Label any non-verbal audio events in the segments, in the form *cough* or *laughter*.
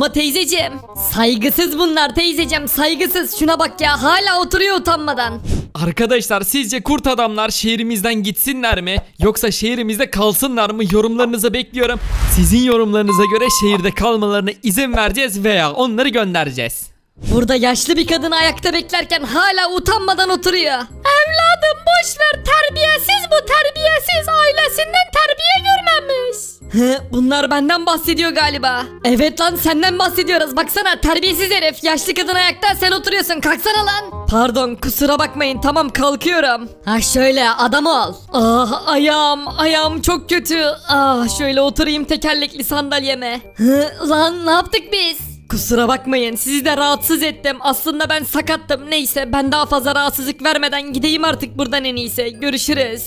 Ama teyzeciğim saygısız bunlar teyzeciğim saygısız şuna bak ya hala oturuyor utanmadan. Arkadaşlar sizce kurt adamlar şehrimizden gitsinler mi yoksa şehrimizde kalsınlar mı yorumlarınızı bekliyorum. Sizin yorumlarınıza göre şehirde kalmalarına izin vereceğiz veya onları göndereceğiz. Burada yaşlı bir kadın ayakta beklerken hala utanmadan oturuyor. Evladım boş ver terbiyesiz bu terbiyesiz ailesinden terbiye görmemiş. Bunlar benden bahsediyor galiba. Evet lan senden bahsediyoruz. Baksana terbiyesiz herif. Yaşlı kadın ayakta sen oturuyorsun. Kalksana lan. Pardon kusura bakmayın tamam kalkıyorum. Ha şöyle adam ol. Ah ayağım ayağım çok kötü. Ah şöyle oturayım tekerlekli sandalyeme. Hı, lan ne yaptık biz? Kusura bakmayın sizi de rahatsız ettim. Aslında ben sakattım. Neyse ben daha fazla rahatsızlık vermeden gideyim artık buradan en iyisi. Görüşürüz.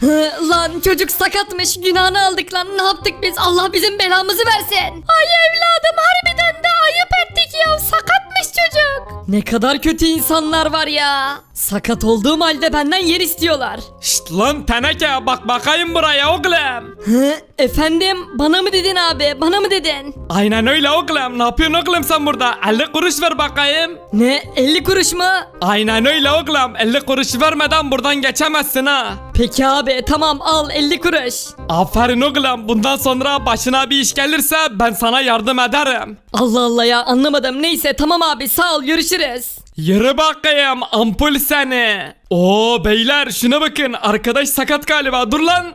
Hı, lan çocuk sakatmış. Günahını aldık lan. Ne yaptık biz? Allah bizim belamızı versin. Ay evladım harbiden de ayıp ettik ya. Sakatmış çocuk. Ne kadar kötü insanlar var ya. Sakat olduğum halde benden yer istiyorlar. Şşt lan teneke bak bakayım buraya oğlum. Hı, efendim bana mı dedin abi? Bana mı dedin? Aynen öyle oğlum ne yapıyorsun oğlum sen burada 50 kuruş ver bakayım. Ne 50 kuruş mu? Aynen öyle oğlum 50 kuruş vermeden buradan geçemezsin ha. Peki abi tamam al 50 kuruş. Aferin oğlum bundan sonra başına bir iş gelirse ben sana yardım ederim. Allah Allah ya anlamadım. Neyse tamam abi sağ ol görüşürüz. Yürü bakayım ampul seni. Oo beyler şuna bakın arkadaş sakat galiba dur lan.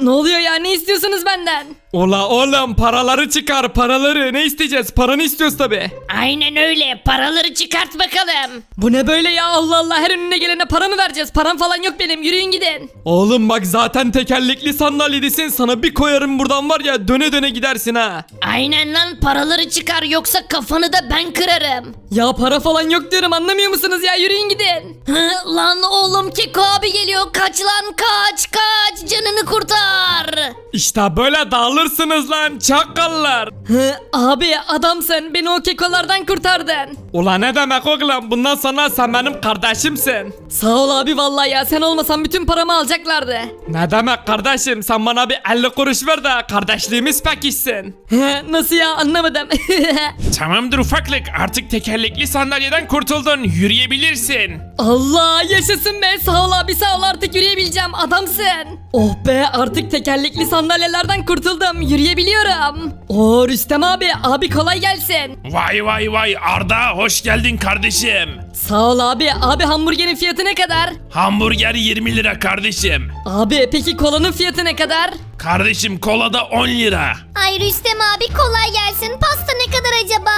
Ne oluyor ya ne istiyorsunuz benden? Ola oğlum paraları çıkar paraları ne isteyeceğiz paranı istiyoruz tabi. Aynen öyle. Paraları çıkart bakalım. Bu ne böyle ya Allah Allah her önüne gelene para mı vereceğiz? Param falan yok benim yürüyün gidin. Oğlum bak zaten tekerlekli sandalyedesin sana bir koyarım buradan var ya döne döne gidersin ha. Aynen lan paraları çıkar yoksa kafanı da ben kırarım. Ya para falan yok diyorum anlamıyor musunuz ya yürüyün gidin. Hı, lan oğlum Keko abi geliyor. Kaç lan kaç kaç canını kurtar. İşte böyle dağılırsınız lan çakallar. Hı, abi adamsın beni o kekolardan kurtardın. Ula ne demek oğlum bundan sonra sen benim kardeşimsin. Sağ ol abi vallahi ya sen olmasan bütün paramı alacaklardı. Ne demek kardeşim sen bana bir 50 kuruş ver de kardeşliğimiz pekişsin. Hı, Nasıl ya anlamadım. *laughs* Tamamdır ufaklık artık tekerlekli sandalyeden kurtuldun yürüyebilirsin. Allah yaşasın be sağ ol abi sağ ol artık yürüyebileceğim adamsın. Oh be artık tekerlekli sandalyelerden kurtuldum yürüyebiliyorum. Oo Rüstem abi abi kolay gelsin. Vay vay vay Arda hoş geldin kardeşim. Sağ ol abi abi hamburgerin fiyatı ne kadar? Hamburger 20 lira kardeşim. Abi peki kolanın fiyatı ne kadar? Kardeşim kola da 10 lira. Ay Rüstem abi kolay gelsin. Pasta ne kadar acaba?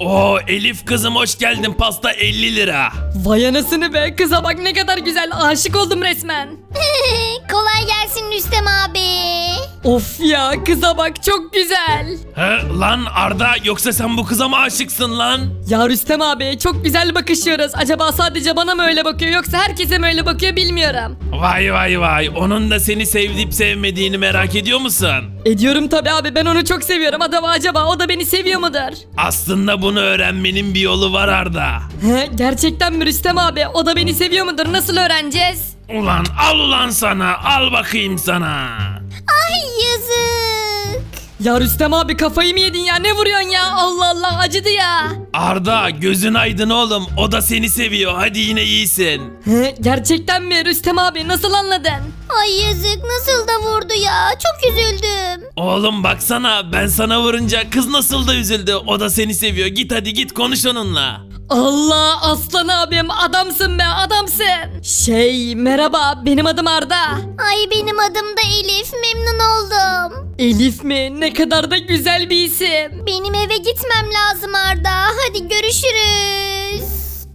Oo Elif kızım hoş geldin pasta 50 lira. Vay anasını be kıza bak ne kadar güzel aşık oldum resmen. *laughs* kolay gelsin Rüstem abi. Of ya kıza bak çok güzel. He lan Arda yoksa sen bu kıza mı aşıksın lan? Ya Rüstem abi çok güzel bakışıyoruz. Acaba sadece bana mı öyle bakıyor yoksa herkese mi öyle bakıyor bilmiyorum. Vay vay vay onun da seni sevdip sevmediğini merak ediyor musun? Ediyorum tabi abi ben onu çok seviyorum. Acaba acaba o da beni seviyor mudur? Aslında bunu öğrenmenin bir yolu var Arda. He, gerçekten mi Rüstem abi? O da beni seviyor mudur? Nasıl öğreneceğiz? Ulan al ulan sana al bakayım sana. Ay yazık. Ya Rüstem abi kafayı mı yedin ya? Ne vuruyorsun ya? Allah Allah acıdı ya. Arda gözün aydın oğlum o da seni seviyor hadi yine iyisin. He, gerçekten mi Rüstem abi? Nasıl anladın? Ay yazık nasıl da vurdu ya. Çok üzüldüm. Oğlum baksana ben sana vurunca kız nasıl da üzüldü o da seni seviyor git hadi git konuş onunla. Allah aslan abim adamsın be adamsın. Şey merhaba benim adım Arda. Ay benim adım da Elif. Memnun oldum. Elif mi? Ne kadar da güzel bir isim. Benim eve gitmem lazım Arda. Hadi görüşürüz.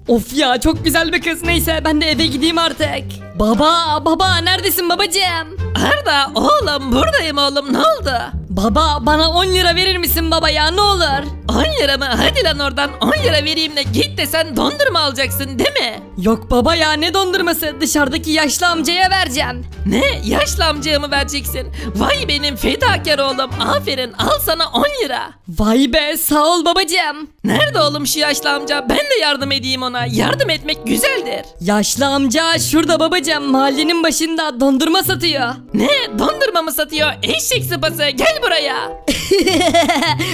Of ya çok güzel bir kız. Neyse ben de eve gideyim artık. Baba baba neredesin babacığım? Arda oğlum buradayım oğlum ne oldu? Baba bana 10 lira verir misin baba ya ne olur? 10 lira mı? Hadi lan oradan 10 lira vereyim de git de sen dondurma alacaksın değil mi? Yok baba ya ne dondurması dışarıdaki yaşlı amcaya vereceğim. Ne? Yaşlı amcaya mı vereceksin? Vay benim fedakar oğlum aferin al sana 10 lira. Vay be sağ ol babacığım. Nerede oğlum şu yaşlı amca? Ben de yardım edeyim ona. Yardım etmek güzeldir. Yaşlı amca şurada babacığım mahallenin başında dondurma satıyor. Ne? Dondurma mı satıyor? Eşek sıpası gel buraya. *laughs*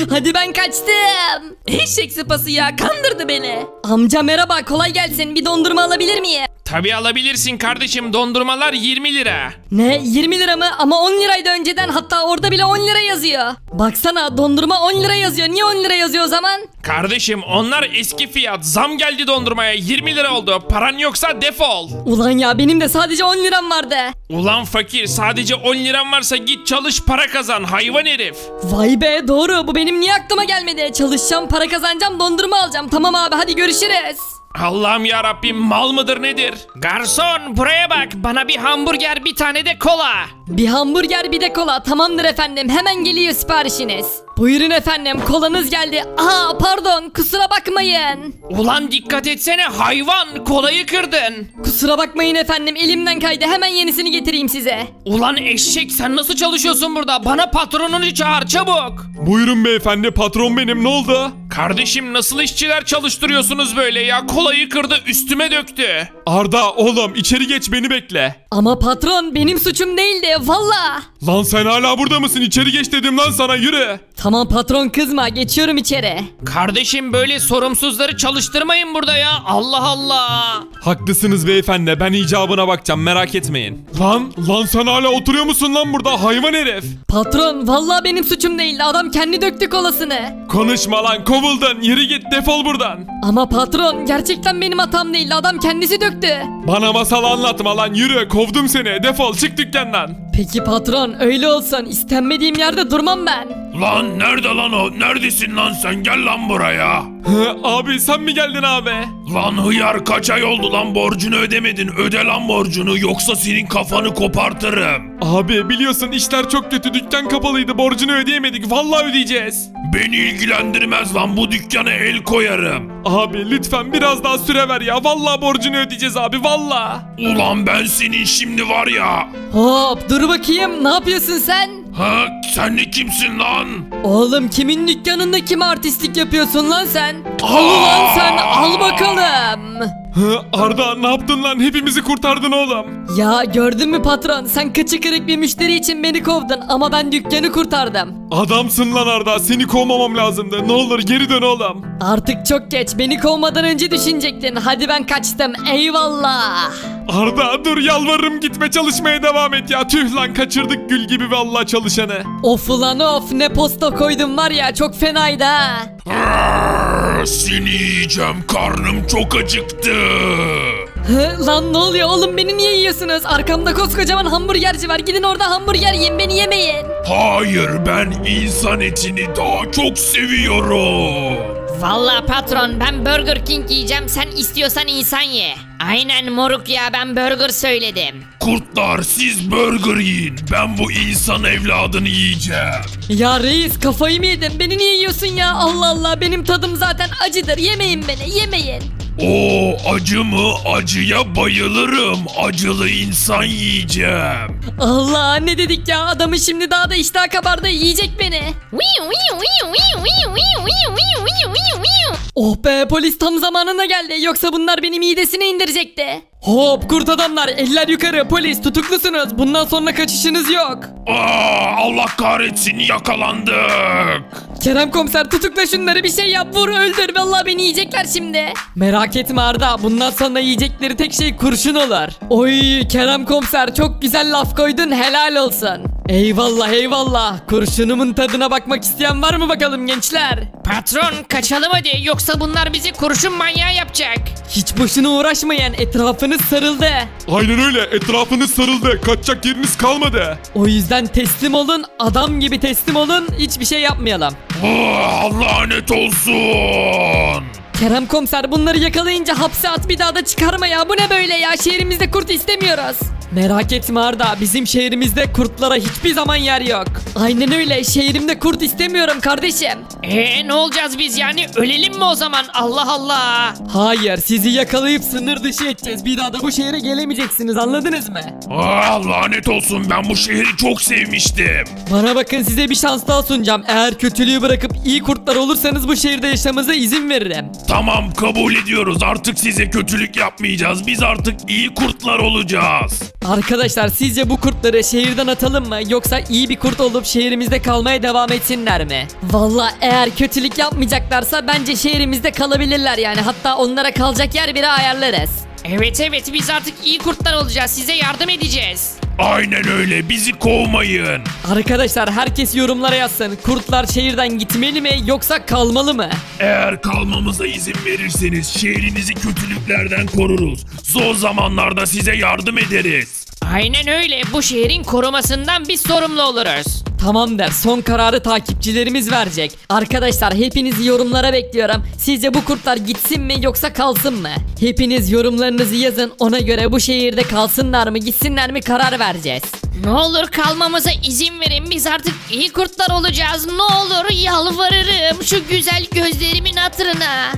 Hadi ben kaçtım. Aldım. Eşek sıpası ya kandırdı beni. Amca merhaba kolay gelsin bir dondurma alabilir miyim? Tabi alabilirsin kardeşim dondurmalar 20 lira. Ne 20 lira mı ama 10 liraydı önceden hatta orada bile 10 lira yazıyor. Baksana dondurma 10 lira yazıyor niye 10 lira yazıyor o zaman? Kardeşim onlar eski fiyat zam geldi dondurmaya 20 lira oldu paran yoksa defol. Ulan ya benim de sadece 10 liram vardı. Ulan fakir sadece 10 liran varsa git çalış para kazan hayvan herif. Vay be doğru bu benim niye aklıma gelmedi? Çalışacağım para kazanacağım dondurma alacağım tamam abi hadi görüşürüz. Allah'ım ya Rabbim mal mıdır nedir? Garson buraya bak bana bir hamburger bir tane de kola. Bir hamburger bir de kola tamamdır efendim hemen geliyor siparişiniz. Buyurun efendim kolanız geldi. Aa pardon kusura bakmayın. Ulan dikkat etsene hayvan kolayı kırdın. Kusura bakmayın efendim elimden kaydı hemen yenisini getireyim size. Ulan eşek sen nasıl çalışıyorsun burada? Bana patronunu çağır çabuk. Buyurun beyefendi patron benim ne oldu? Kardeşim nasıl işçiler çalıştırıyorsunuz böyle ya kolayı kırdı üstüme döktü. Arda oğlum içeri geç beni bekle. Ama patron benim suçum değildi valla. Lan sen hala burada mısın? İçeri geç dedim lan sana yürü. Tamam patron kızma geçiyorum içeri. Kardeşim böyle sorumsuzları çalıştırmayın burada ya. Allah Allah. Haklısınız beyefendi ben icabına bakacağım merak etmeyin. Lan lan sen hala oturuyor musun lan burada hayvan herif? Patron valla benim suçum değildi adam kendi döktü kolasını. Konuşma lan kovuldun yürü git defol buradan. Ama patron gerçekten benim hatam değildi adam kendisi döktü. Bana masal anlatma lan yürü kovdum seni defol çık dükkandan. Peki patron öyle olsun istenmediğim yerde durmam ben. Lan nerede lan o? Neredesin lan sen? Gel lan buraya. Hı, abi sen mi geldin abi? Lan hıyar kaç ay oldu lan borcunu ödemedin. Öde lan borcunu yoksa senin kafanı kopartırım. Abi biliyorsun işler çok kötü dükkan kapalıydı borcunu ödeyemedik vallahi ödeyeceğiz. Beni ilgilendirmez lan bu dükkana el koyarım. Abi lütfen biraz daha süre ver ya vallahi borcunu ödeyeceğiz abi vallahi. Ulan ben senin şimdi var ya. Hop dur bakayım ne yapıyorsun sen? Ha sen ne kimsin lan? Oğlum kimin dükkanında kim artistlik yapıyorsun lan sen? Al ulan sen al bakalım. Hı, Arda ne yaptın lan hepimizi kurtardın oğlum. Ya gördün mü patron sen kıçı kırık bir müşteri için beni kovdun ama ben dükkanı kurtardım. Adamsın lan Arda seni kovmamam lazımdı ne olur geri dön oğlum. Artık çok geç beni kovmadan önce düşünecektin hadi ben kaçtım eyvallah. Arda dur yalvarırım gitme çalışmaya devam et ya tüh lan kaçırdık gül gibi vallahi çalışanı. Of ulan of ne posta koydum var ya çok fenaydı ha. Seni yiyeceğim karnım çok acıktı. Hı, lan ne oluyor oğlum beni niye yiyorsunuz? Arkamda koskocaman hamburgerci var gidin orada hamburger yiyin beni yemeyin. Hayır ben insan etini daha çok seviyorum. Vallahi patron ben Burger King yiyeceğim sen istiyorsan insan ye. Aynen moruk ya ben burger söyledim. Kurtlar siz burger yiyin. Ben bu insan evladını yiyeceğim. Ya reis kafayı mı yedin beni niye yiyorsun ya Allah Allah benim tadım zaten acıdır yemeyin beni yemeyin. O acı mı? Acıya bayılırım. Acılı insan yiyeceğim. Allah ne dedik ya adamı şimdi daha da iştah kabardı yiyecek beni. Oh be polis tam zamanında geldi yoksa bunlar benim midesine indirecekti. Hop kurt adamlar eller yukarı polis tutuklusunuz bundan sonra kaçışınız yok. Aa, Allah kahretsin yakalandık. Kerem komiser tutukla şunları bir şey yap vur öldür vallahi beni yiyecekler şimdi. Merak etme Arda bundan sonra yiyecekleri tek şey kurşun olur. Oy Kerem komiser çok güzel laf koydun helal olsun. Eyvallah eyvallah kurşunumun tadına bakmak isteyen var mı bakalım gençler? Patron kaçalım hadi yoksa bunlar bizi kurşun manyağı yapacak. Hiç boşuna uğraşmayın etrafınız sarıldı. Aynen öyle etrafınız sarıldı kaçacak yeriniz kalmadı. O yüzden teslim olun adam gibi teslim olun hiçbir şey yapmayalım. Ah, lanet olsun. Kerem komiser bunları yakalayınca hapse at bir daha da çıkarma ya bu ne böyle ya şehrimizde kurt istemiyoruz. Merak etme Arda bizim şehrimizde kurtlara hiçbir zaman yer yok. Aynen öyle şehrimde kurt istemiyorum kardeşim. Eee ne olacağız biz yani ölelim mi o zaman Allah Allah. Hayır sizi yakalayıp sınır dışı edeceğiz bir daha da bu şehre gelemeyeceksiniz anladınız mı? Ah, lanet olsun ben bu şehri çok sevmiştim. Bana bakın size bir şans daha sunacağım eğer kötülüğü bırakıp iyi kurtlar olursanız bu şehirde yaşamanıza izin veririm. Tamam kabul ediyoruz artık size kötülük yapmayacağız. Biz artık iyi kurtlar olacağız. Arkadaşlar sizce bu kurtları şehirden atalım mı yoksa iyi bir kurt olup şehrimizde kalmaya devam etsinler mi? Valla eğer kötülük yapmayacaklarsa bence şehrimizde kalabilirler yani hatta onlara kalacak yer bile ayarlarız. Evet evet biz artık iyi kurtlar olacağız size yardım edeceğiz. Aynen öyle bizi kovmayın. Arkadaşlar herkes yorumlara yazsın kurtlar şehirden gitmeli mi yoksa kalmalı mı? Eğer kalmamıza izin verirseniz şehrinizi kötülüklerden koruruz. Zor zamanlarda size yardım ederiz. Aynen öyle bu şehrin korumasından biz sorumlu oluruz. Tamam der son kararı takipçilerimiz verecek. Arkadaşlar hepinizi yorumlara bekliyorum. Sizce bu kurtlar gitsin mi yoksa kalsın mı? Hepiniz yorumlarınızı yazın ona göre bu şehirde kalsınlar mı gitsinler mi karar vereceğiz. Ne olur kalmamıza izin verin biz artık iyi kurtlar olacağız ne olur yalvarırım şu güzel gözlerimin hatırına.